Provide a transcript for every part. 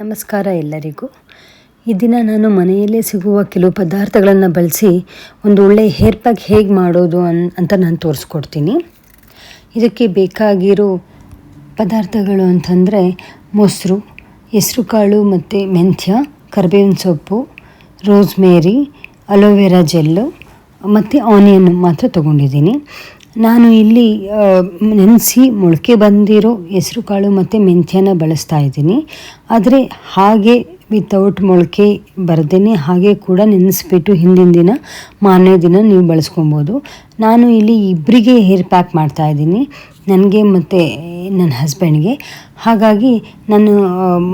ನಮಸ್ಕಾರ ಎಲ್ಲರಿಗೂ. ಈ ದಿನ ನಾನು ಮನೆಯಲ್ಲೇ ಸಿಗುವ ಕೆಲವು ಪದಾರ್ಥಗಳನ್ನು ಬಳಸಿ ಒಂದು ಒಳ್ಳೆಯ ಹೇರ್ ಪ್ಯಾಕ್ ಹೇಗೆ ಮಾಡೋದು ಅನ್, ಅಂತ ನಾನು ತೋರಿಸ್ಕೊಡ್ತೀನಿ. ಇದಕ್ಕೆ ಬೇಕಾಗಿರೋ ಪದಾರ್ಥಗಳು ಅಂತಂದರೆ ಮೊಸರು, ಹೆಸರುಕಾಳು ಮತ್ತು ಮೆಂತ್ಯ, ಕರಿಬೇವಿನ ಸೊಪ್ಪು, ರೋಸ್ಮೇರಿ, ಅಲೋವೆರಾ ಜೆಲ್ಲು ಮತ್ತು ಆನಿಯನ್ ಮಾತ್ರ ತೊಗೊಂಡಿದ್ದೀನಿ. ನಾನು ಇಲ್ಲಿ ನೆನೆಸಿ ಮೊಳಕೆ ಬಂದಿರೋ ಹೆಸರುಕಾಳು ಮತ್ತು ಮೆಂತ್ಯನ ಬಳಸ್ತಾ ಇದ್ದೀನಿ. ಆದರೆ ಹಾಗೆ ವಿತೌಟ್ ಮೊಳಕೆ ಬರ್ದೇನೆ ಹಾಗೆ ಕೂಡ ನೆನೆಸ್ಬಿಟ್ಟು ಹಿಂದಿನ ದಿನ, ಮಾರನೇ ದಿನ ನೀವು ಬಳಸ್ಕೊಬೋದು. ನಾನು ಇಲ್ಲಿ ಇಬ್ಬರಿಗೆ ಹೇರ್ ಪ್ಯಾಕ್ ಮಾಡ್ತಾ ಇದ್ದೀನಿ. ನನಗೆ ಮತ್ತು ನನ್ನ ಹಸ್ಬೆಂಡ್ಗೆ ಹಾಗಾಗಿ ನಾನು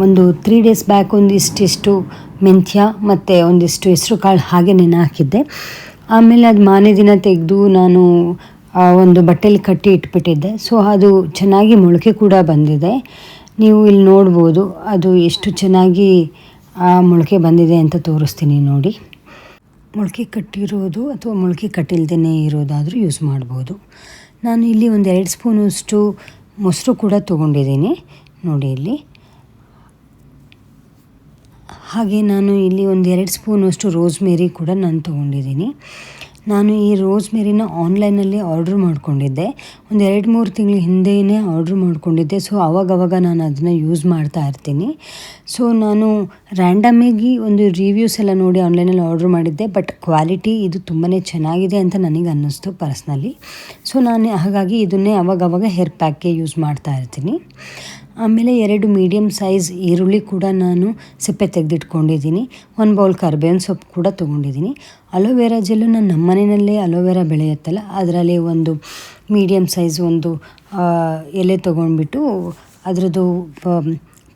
ಒಂದು ತ್ರೀ ಡೇಸ್ ಬ್ಯಾಕ್ ಒಂದಿಷ್ಟಿಷ್ಟು ಮೆಂತ್ಯ ಮತ್ತು ಒಂದಿಷ್ಟು ಹೆಸರು ಕಾಳು ಹಾಗೆ ನೆನೆ ಹಾಕಿದ್ದೆ. ಆಮೇಲೆ ಅದು ಮಾನೇ ದಿನ ತೆಗೆದು ನಾನು ಒಂದು ಬಟ್ಟೆಲಿ ಕಟ್ಟಿ ಇಟ್ಬಿಟ್ಟಿದ್ದೆ. ಸೊ ಅದು ಚೆನ್ನಾಗಿ ಮೊಳಕೆ ಕೂಡ ಬಂದಿದೆ. ನೀವು ಇಲ್ಲಿ ನೋಡ್ಬೋದು ಅದು ಎಷ್ಟು ಚೆನ್ನಾಗಿ ಆ ಮೊಳಕೆ ಬಂದಿದೆ ಅಂತ ತೋರಿಸ್ತೀನಿ ನೋಡಿ. ಮೊಳಕೆ ಕಟ್ಟಿರೋದು ಅಥವಾ ಮೊಳಕೆ ಕಟ್ಟಿಲ್ದೇ ಇರೋದಾದರೂ ಯೂಸ್ ಮಾಡ್ಬೋದು. ನಾನು ಇಲ್ಲಿ ಒಂದು ಎರಡು ಸ್ಪೂನಷ್ಟು ಮೊಸರು ಕೂಡ ತೊಗೊಂಡಿದ್ದೀನಿ ನೋಡಿ ಇಲ್ಲಿ. ಹಾಗೆ ನಾನು ಇಲ್ಲಿ ಒಂದು ಎರಡು ಸ್ಪೂನಷ್ಟು ರೋಸ್ಮೇರಿ ಕೂಡ ನಾನು ತೊಗೊಂಡಿದ್ದೀನಿ. ನಾನು ಈ ರೋಸ್ಮೇರಿನ ಆನ್ಲೈನಲ್ಲಿ ಆರ್ಡ್ರ್ ಮಾಡಿಕೊಂಡಿದ್ದೆ. ಒಂದು ಎರಡು ಮೂರು ತಿಂಗಳ ಹಿಂದೆಯೇ ಆರ್ಡ್ರ್ ಮಾಡಿಕೊಂಡಿದ್ದೆ. ಸೊ, ಅವಾಗವಾಗ ನಾನು ಅದನ್ನು ಯೂಸ್ ಮಾಡ್ತಾ ಇರ್ತೀನಿ. ಸೊ, ನಾನು ರ್ಯಾಂಡಮಾಗಿ ಒಂದು ರಿವ್ಯೂಸ್ ಎಲ್ಲ ನೋಡಿ ಆನ್ಲೈನಲ್ಲಿ ಆರ್ಡ್ರ್ ಮಾಡಿದ್ದೆ. ಬಟ್ ಕ್ವಾಲಿಟಿ ಇದು ತುಂಬಾ ಚೆನ್ನಾಗಿದೆ ಅಂತ ನನಗೆ ಅನ್ನಿಸ್ತು ಪರ್ಸ್ನಲಿ. ಸೊ, ನಾನು ಹಾಗಾಗಿ ಇದನ್ನೇ ಅವಾಗವಾಗ ಹೇರ್ ಪ್ಯಾಕ್ಗೆ ಯೂಸ್ ಮಾಡ್ತಾ ಇರ್ತೀನಿ. ಆಮೇಲೆ ಎರಡು ಮೀಡಿಯಮ್ ಸೈಜ್ ಈರುಳ್ಳಿ ಕೂಡ ನಾನು ಸಿಪ್ಪೆ ತೆಗೆದಿಟ್ಕೊಂಡಿದ್ದೀನಿ. ಒಂದು ಬೌಲ್ ಕರ್ಬೇವಿನ ಸೊಪ್ಪು ಕೂಡ ತೊಗೊಂಡಿದ್ದೀನಿ. ಅಲೋವೆರಾ ಜೆಲ್ಲು ನಾನು ನಮ್ಮ ಮನೆಯಲ್ಲೇ ಅಲೋವೆರಾ ಬೆಳೆಯುತ್ತಲ್ಲ, ಅದರಲ್ಲಿ ಒಂದು ಮೀಡಿಯಮ್ ಸೈಜ್ ಒಂದು ಎಲೆ ತೊಗೊಂಡ್ಬಿಟ್ಟು ಅದರದ್ದು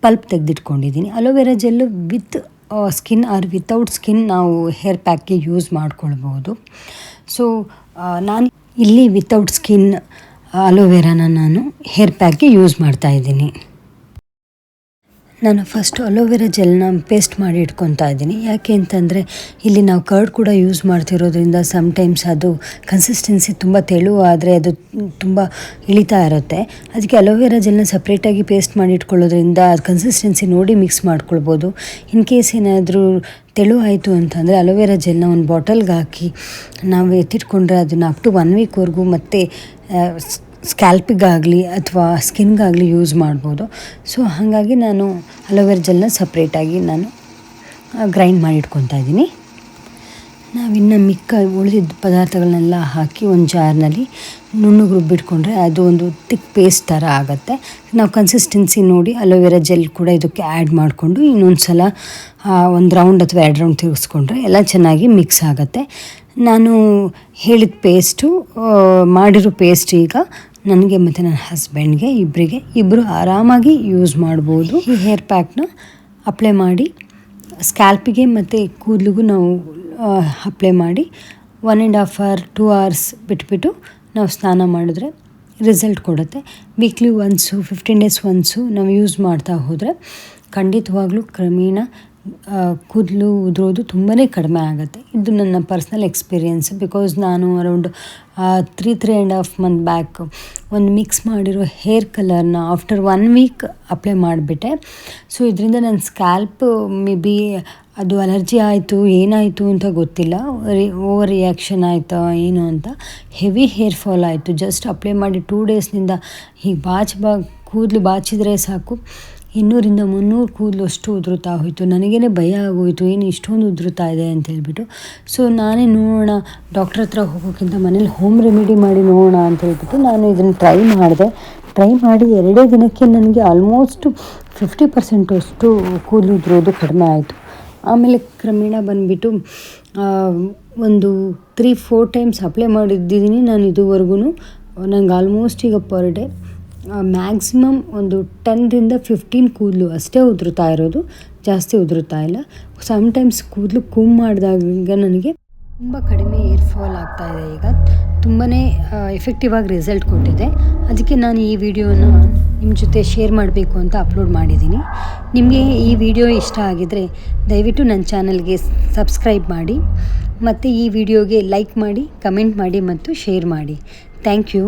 pulp ತೆಗೆದಿಟ್ಕೊಂಡಿದ್ದೀನಿ. Aloe vera gel with skin or without skin ನಾವು ಹೇರ್ ಪ್ಯಾಕ್ಗೆ ಯೂಸ್ ಮಾಡ್ಕೊಳ್ಬೋದು ಸೊ ನಾನು ಇಲ್ಲಿ ವಿತೌಟ್ ಸ್ಕಿನ್ ಅಲೋವೆರಾನ ನಾನು ಹೇರ್ ಪ್ಯಾಕ್ಗೆ ಯೂಸ್ ಮಾಡ್ತಾ ಇದ್ದೀನಿ. ನಾನು ಫಸ್ಟು ಅಲೋವೆರಾ ಜೆಲ್ನ ಪೇಸ್ಟ್ ಮಾಡಿ ಇಟ್ಕೊತಾ ಇದ್ದೀನಿ. ಯಾಕೆ ಅಂತಂದರೆ ಇಲ್ಲಿ ನಾವು ಕರ್ಡ್ ಕೂಡ ಯೂಸ್ ಮಾಡ್ತಿರೋದ್ರಿಂದ ಸಮ್ಟೈಮ್ಸ್ ಅದು ಕನ್ಸಿಸ್ಟೆನ್ಸಿ ತುಂಬ ತೆಳು ಆದರೆ ಅದು ತುಂಬ ಇಳಿತಾ ಇರುತ್ತೆ. ಅದಕ್ಕೆ ಅಲೋವೆರಾ ಜೆಲ್ನ ಸಪ್ರೇಟಾಗಿ ಪೇಸ್ಟ್ ಮಾಡಿ ಇಟ್ಕೊಳ್ಳೋದ್ರಿಂದ ಅದು ಕನ್ಸಿಸ್ಟೆನ್ಸಿ ನೋಡಿ ಮಿಕ್ಸ್ ಮಾಡ್ಕೊಳ್ಬೋದು. ಇನ್ ಕೇಸ್ ಏನಾದರೂ ತೆಳು ಆಯಿತು ಅಂತಂದರೆ ಅಲೋವೆರಾ ಜೆಲ್ನ ಒಂದು ಬಾಟಲ್ಗೆ ಹಾಕಿ ನಾವು ಎತ್ತಿಟ್ಕೊಂಡ್ರೆ ಅದನ್ನು ಅಪ್ ಟು ಒನ್ ವೀಕ್ವರೆಗೂ ಮತ್ತೆ ಸ್ಕ್ಯಾಲ್ಪಿಗಾಗಲಿ ಅಥವಾ ಸ್ಕಿನ್ಗಾಗಲಿ ಯೂಸ್ ಮಾಡ್ಬೋದು. ಸೊ, ಹಾಗಾಗಿ ನಾನು ಅಲೋವೆರಾ ಜೆಲ್ನ ಸಪ್ರೇಟಾಗಿ ನಾನು ಗ್ರೈಂಡ್ ಮಾಡಿ ಇಟ್ಕೊತಾ ಇದ್ದೀನಿ. ನಾವಿನ್ನು ಮಿಕ್ಕ ಉಳಿದಿದ್ದ ಪದಾರ್ಥಗಳನ್ನೆಲ್ಲ ಹಾಕಿ ಒಂದು ಜಾರ್ನಲ್ಲಿ ನುಣ್ಣಗೆ ರುಬ್ಬಿಟ್ಕೊಂಡ್ರೆ ಅದು ಒಂದು ತಿಕ್ ಪೇಸ್ಟ್ ಥರ ಆಗುತ್ತೆ. ನಾವು ಕನ್ಸಿಸ್ಟೆನ್ಸಿ ನೋಡಿ ಅಲೋವೆರಾ ಜೆಲ್ ಕೂಡ ಇದಕ್ಕೆ ಆ್ಯಡ್ ಮಾಡಿಕೊಂಡು ಇನ್ನೊಂದು ಸಲ ಒಂದು ರೌಂಡ್ ಅಥವಾ ಎರಡು ರೌಂಡ್ ತಿರುಗಿಸ್ಕೊಂಡ್ರೆ ಎಲ್ಲ ಚೆನ್ನಾಗಿ ಮಿಕ್ಸ್ ಆಗುತ್ತೆ. ನಾನು ಹೇಳಿದ ಪೇಸ್ಟು ಮಾಡಿರೋ ಪೇಸ್ಟ್ ಈಗ ನನಗೆ ಮತ್ತು ನನ್ನ ಹಸ್ಬೆಂಡ್ಗೆ ಇಬ್ಬರಿಗೆ ಇಬ್ಬರು ಆರಾಮಾಗಿ ಯೂಸ್ ಮಾಡ್ಬೋದು. ಈ ಹೇರ್ ಪ್ಯಾಕ್ನ ಅಪ್ಲೈ ಮಾಡಿ, ಸ್ಕ್ಯಾಲ್ಪಿಗೆ ಮತ್ತು ಕೂದಲಿಗೂ ನಾವು ಅಪ್ಲೈ ಮಾಡಿ one and half hour two hours ಬಿಟ್ಬಿಟ್ಟು ನಾವು ಸ್ನಾನ ಮಾಡಿದ್ರೆ ರಿಸಲ್ಟ್ ಕೊಡುತ್ತೆ. Weekly once fifteen days once ನಾವು ಯೂಸ್ ಮಾಡ್ತಾ ಹೋದರೆ ಖಂಡಿತವಾಗ್ಲೂ ಕ್ರಮೇಣ ಕೂದಲು ಉದುರೋದು ತುಂಬಾ ಕಡಿಮೆ ಆಗುತ್ತೆ. ಇದು ನನ್ನ ಪರ್ಸ್ನಲ್ ಎಕ್ಸ್ಪೀರಿಯೆನ್ಸ್ ಬಿಕಾಸ್ ನಾನು around three three and half month back ಒಂದು ಮಿಕ್ಸ್ ಮಾಡಿರೋ ಹೇರ್ ಕಲರ್ನ ಆಫ್ಟರ್ ಒನ್ ವೀಕ್ ಅಪ್ಲೈ ಮಾಡಿಬಿಟ್ಟೆ. ಸೊ ಇದರಿಂದ ನನ್ನ ಸ್ಕ್ಯಾಲ್ಪ್ ಮೇ ಬಿ ಅದು ಅಲರ್ಜಿ ಆಯಿತು, ಏನಾಯಿತು ಅಂತ ಗೊತ್ತಿಲ್ಲ. ಓವರ್ ರಿಯಾಕ್ಷನ್ ಆಯಿತಾ, ಏನು ಅಂತ. ಹೆವಿ ಹೇರ್ ಫಾಲ್ ಆಯಿತು. ಜಸ್ಟ್ ಅಪ್ಲೈ ಮಾಡಿ ಟೂ ಡೇಸ್ನಿಂದ ಹೀಗೆ ಬಾಚಿ ಬಾ, ಕೂದಲು ಬಾಚಿದರೆ ಸಾಕು. ಇನ್ನೂರಿಂದ ಮುನ್ನೂರು ಕೂದಲು ಅಷ್ಟು ಉದುರುತ್ತಾ ಹೋಯಿತು. ನನಗೇನೆ ಭಯ ಆಗೋಯಿತು. ಏನು ಇಷ್ಟೊಂದು ಉದುರುತ್ತಾ ಇದೆ ಅಂತ ಹೇಳ್ಬಿಟ್ಟು. ಸೊ ನಾನೇ ನೋಡೋಣ. ಡಾಕ್ಟ್ರ್ ಹತ್ರ ಹೋಗೋಕ್ಕಿಂತ ಮನೇಲಿ ಹೋಮ್ ರೆಮಿಡಿ ಮಾಡಿ ನೋಡೋಣ ಅಂತ ಹೇಳ್ಬಿಟ್ಟು ನಾನು ಇದನ್ನು ಟ್ರೈ ಮಾಡಿದೆ. ಟ್ರೈ ಮಾಡಿ ಎರಡೇ ದಿನಕ್ಕೆ ನನಗೆ ಆಲ್ಮೋಸ್ಟ್ ಫಿಫ್ಟಿ ಪರ್ಸೆಂಟ್ ಅಷ್ಟು ಕೂದಲು ಉದುರೋದು ಕಡಿಮೆ ಆಯಿತು. ಆಮೇಲೆ ಕ್ರಮೇಣ ಬಂದುಬಿಟ್ಟು ಒಂದು ತ್ರೀ ಫೋರ್ ಟೈಮ್ಸ್ ಅಪ್ಲೈ ಮಾಡಿದ್ದೀನಿ ನಾನು ಇದುವರೆಗೂ. ನಂಗೆ ಆಲ್ಮೋಸ್ಟ್ ಈಗ ಪರ್ ಡೇ ಮ್ಯಾಕ್ಸಿಮಮ್ ಒಂದು ಟೆನ್ರಿಂದ ಫಿಫ್ಟೀನ್ ಕೂದಲು ಅಷ್ಟೇ ಉದುರುತ್ತಾ ಇರೋದು. ಜಾಸ್ತಿ ಉದುರುತ್ತಾ ಇಲ್ಲ. ಸಮ್ಟೈಮ್ಸ್ ಕೂದಲು ಕೂಮ್ ಮಾಡಿದಾಗ ನನಗೆ ತುಂಬ ಕಡಿಮೆ ಏರ್ ಫಾಲ್ ಆಗ್ತಾ ಇದೆ ಈಗ. ತುಂಬಾ ಎಫೆಕ್ಟಿವ್ ಆಗಿ ರಿಸಲ್ಟ್ ಕೊಟ್ಟಿದೆ. ಅದಕ್ಕೆ ನಾನು ಈ ವಿಡಿಯೋನ ನಿಮ್ಮ ಜೊತೆ ಶೇರ್ ಮಾಡಬೇಕು ಅಂತ ಅಪ್ಲೋಡ್ ಮಾಡಿದ್ದೀನಿ. ನಿಮಗೆ ಈ ವಿಡಿಯೋ ಇಷ್ಟ ಆಗಿದರೆ ದಯವಿಟ್ಟು ನನ್ನ ಚಾನಲ್ಗೆ ಸಬ್ಸ್ಕ್ರೈಬ್ ಮಾಡಿ, ಮತ್ತು ಈ ವಿಡಿಯೋಗೆ ಲೈಕ್ ಮಾಡಿ ಕಮೆಂಟ್ ಮಾಡಿ ಮತ್ತು ಶೇರ್ ಮಾಡಿ. Thank you